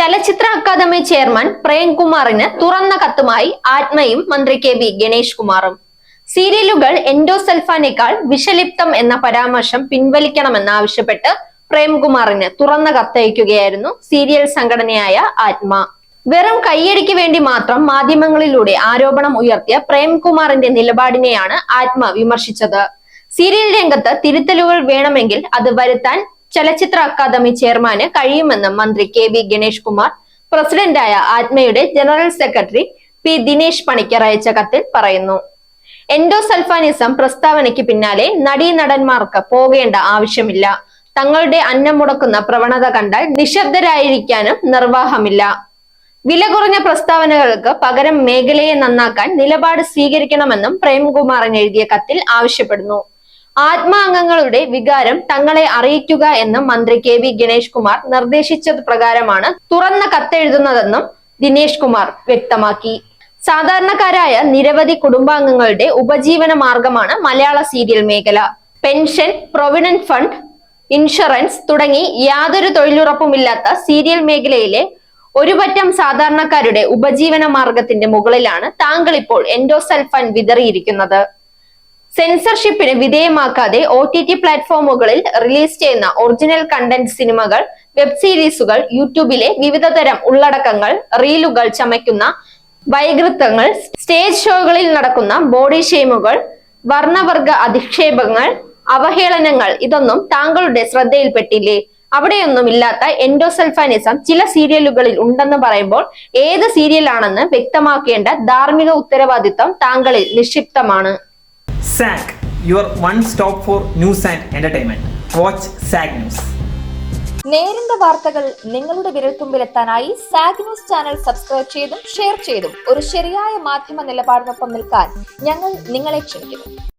ചലച്ചിത്ര academy chairman പ്രേംകുമാറിന് തുറന്ന കത്തുമായി ആത്മയും മന്ത്രി കെ വി ഗണേഷ് കുമാറും. സീരിയലുകൾ എൻഡോസൽഫാനേക്കാൾ വിഷലിപ്തം എന്ന പരാമർശം പിൻവലിക്കണമെന്നാവശ്യപ്പെട്ട് പ്രേംകുമാറിന് തുറന്ന കത്തയക്കുകയായിരുന്നു സീരിയൽ സംഘടനയായ ആത്മ. വെറും കയ്യടിക്ക് വേണ്ടി മാത്രം മാധ്യമങ്ങളിലൂടെ ആരോപണം ഉയർത്തിയ പ്രേംകുമാറിന്റെ നിലപാടിനെയാണ് ആത്മ വിമർശിച്ചത്. സീരിയൽ രംഗത്ത് തിരുത്തലുകൾ വേണമെങ്കിൽ അത് വരുത്താൻ ചലച്ചിത്ര അക്കാദമി ചെയർമാന് കഴിയുമെന്ന് മന്ത്രി കെ വി ഗണേഷ് കുമാർ പ്രസിഡന്റായ ആത്മയുടെ general secretary P Dinesh Panicker അയച്ച കത്തിൽ പറയുന്നു. എൻഡോസൾഫാനിസം പ്രസ്താവനയ്ക്ക് പിന്നാലെ നടീനടന്മാർക്ക് പോകേണ്ട ആവശ്യമില്ല. തങ്ങളുടെ അന്നം മുടക്കുന്ന പ്രവണത കണ്ടാൽ നിശബ്ദരായിരിക്കാനും നിർവാഹമില്ല. വില കുറഞ്ഞ പ്രസ്താവനകൾക്ക് പകരം മേഖലയെ നന്നാക്കാൻ നിലപാട് സ്വീകരിക്കണമെന്നും പ്രേംകുമാറിന് എഴുതിയ കത്തിൽ ആവശ്യപ്പെടുന്നു. ആത്മാംഗങ്ങളുടെ വികാരം തങ്ങളെ അറിയിക്കുക എന്നും മന്ത്രി കെ വി ഗണേഷ് കുമാർ നിർദ്ദേശിച്ചത് പ്രകാരമാണ് തുറന്ന കത്തെഴുതുന്നതെന്നും ദിനേഷ് കുമാർ വ്യക്തമാക്കി. സാധാരണക്കാരായ നിരവധി കുടുംബാംഗങ്ങളുടെ ഉപജീവന മാർഗമാണ് മലയാള സീരിയൽ മേഖല. പെൻഷൻ പ്രൊവിഡന്റ് ഫണ്ട് ഇൻഷുറൻസ് തുടങ്ങി യാതൊരു തൊഴിലുറപ്പുമില്ലാത്ത സീരിയൽ മേഖലയിലെ ഒരുപറ്റം സാധാരണക്കാരുടെ ഉപജീവന മാർഗത്തിന്റെ മുകളിലാണ് താങ്കൾ ഇപ്പോൾ എൻഡോസൽഫൻ വിതറിയിരിക്കുന്നത്. സെൻസർഷിപ്പിന് വിധേയമാക്കാതെ ഒ ടി ടി പ്ലാറ്റ്ഫോമുകളിൽ റിലീസ് ചെയ്യുന്ന ഒറിജിനൽ കണ്ടന്റ് സിനിമകൾ വെബ് സീരീസുകൾ യൂട്യൂബിലെ വിവിധതരം ഉള്ളടക്കങ്ങൾ റീലുകൾ ചമയ്ക്കുന്ന വൈകൃതങ്ങൾ സ്റ്റേജ് ഷോകളിൽ നടക്കുന്ന ബോഡി ഷെയിമുകൾ വർണവർഗ അധിക്ഷേപങ്ങൾ അവഹേളനങ്ങൾ ഇതൊന്നും താങ്കളുടെ ശ്രദ്ധയിൽപ്പെട്ടില്ലേ? അവിടെയൊന്നും ഇല്ലാത്ത എൻഡോസൽഫാനിസം ചില സീരിയലുകളിൽ ഉണ്ടെന്ന് പറയുമ്പോൾ ഏത് സീരിയലാണെന്ന് വ്യക്തമാക്കേണ്ട ധാർമ്മിക ഉത്തരവാദിത്വം താങ്കളിൽ നിക്ഷിപ്തമാണ്. SAG, your one stop for news and entertainment watch SAG news നേരിന്റെ വാർത്തകൾ നിങ്ങളുടെ വിരൽത്തുമ്പിലെത്താനായി സാഗ് ന്യൂസ് ചാനൽ സബ്സ്ക്രൈബ് ചെയ്തും ഷെയർ ചെയ്തും ഒരു ശരിയായ മാധ്യമ നിലപാടിനൊപ്പം നിൽക്കാൻ ഞങ്ങൾ നിങ്ങളെ ക്ഷണിക്കുന്നു.